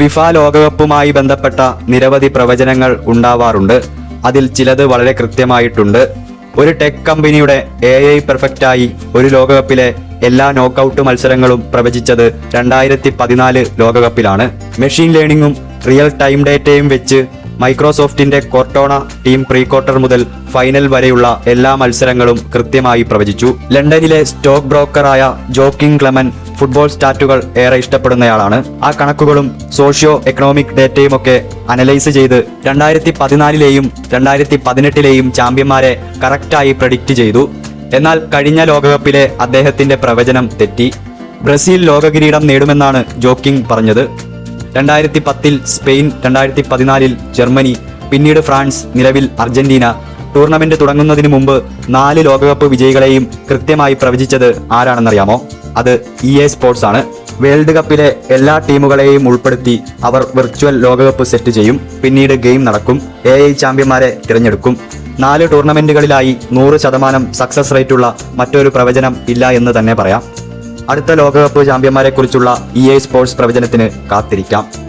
FIFA ലോകകപ്പുമായി ബന്ധപ്പെട്ട നിരവധി പ്രവചനങ്ങൾ ഉണ്ടാവാറുണ്ട്. അതിൽ ചിലത് വളരെ കൃത്യമായിട്ടുണ്ട്. ഒരു ടെക് കമ്പനിയുടെ എ ഐ പെർഫെക്റ്റായി ഒരു ലോകകപ്പിലെ എല്ലാ നോക്കൌട്ട് മത്സരങ്ങളും പ്രവചിച്ചത് രണ്ടായിരത്തി പതിനാല് ലോകകപ്പിലാണ്. മെഷീൻ ലേണിംഗും റിയൽ ടൈം ഡേറ്റയും വെച്ച് മൈക്രോസോഫ്റ്റിന്റെ കോർട്ടോണ ടീം പ്രീ ക്വാർട്ടർ മുതൽ ഫൈനൽ വരെയുള്ള എല്ലാ മത്സരങ്ങളും കൃത്യമായി പ്രവചിച്ചു. ലണ്ടനിലെ സ്റ്റോക്ക് ബ്രോക്കറായ ജോക്കിംഗ് ക്ലെമൻ ഫുട്ബോൾ സ്റ്റാറ്റുകൾ ഏറെ ഇഷ്ടപ്പെടുന്നയാളാണ്. ആ കണക്കുകളും സോഷ്യോ എക്കണോമിക് ഡേറ്റയും ഒക്കെ അനലൈസ് ചെയ്ത് രണ്ടായിരത്തി പതിനാലിലെയും രണ്ടായിരത്തി പതിനെട്ടിലെയും ചാമ്പ്യന്മാരെ കറക്റ്റായി പ്രഡിക്റ്റ് ചെയ്തു. എന്നാൽ കഴിഞ്ഞ ലോകകപ്പിലെ അദ്ദേഹത്തിന്റെ പ്രവചനം തെറ്റി. ബ്രസീൽ ലോകകിരീടം നേടുമെന്നാണ് ജോക്കിംഗ് പറഞ്ഞത്. രണ്ടായിരത്തി പത്തിൽ സ്പെയിൻ രണ്ടായിരത്തി പതിനാലിൽ ജർമ്മനി പിന്നീട് ഫ്രാൻസ് നിലവിൽ അർജന്റീന. ടൂർണമെന്റ് തുടങ്ങുന്നതിന് മുമ്പ് നാല് ലോകകപ്പ് വിജയികളെയും കൃത്യമായി പ്രവചിച്ചത് ആരാണെന്നറിയാമോ? അത് ഇ എ സ്പോർട്സ് ആണ്. വേൾഡ് കപ്പിലെ എല്ലാ ടീമുകളെയും ഉൾപ്പെടുത്തി അവർ വെർച്വൽ ലോകകപ്പ് സെറ്റ് ചെയ്യും. പിന്നീട് ഗെയിം നടക്കും. എ ഐ ചാമ്പ്യന്മാരെ തിരഞ്ഞെടുക്കും. നാല് ടൂർണമെന്റുകളിലായി നൂറ് ശതമാനം സക്സസ് റേറ്റുള്ള മറ്റൊരു പ്രവചനം ഇല്ല എന്ന് തന്നെ പറയാം. അടുത്ത ലോകകപ്പ് ചാമ്പ്യന്മാരെക്കുറിച്ചുള്ള ഇ എ സ്പോർട്സ് പ്രവചനത്തിന് കാത്തിരിക്കാം.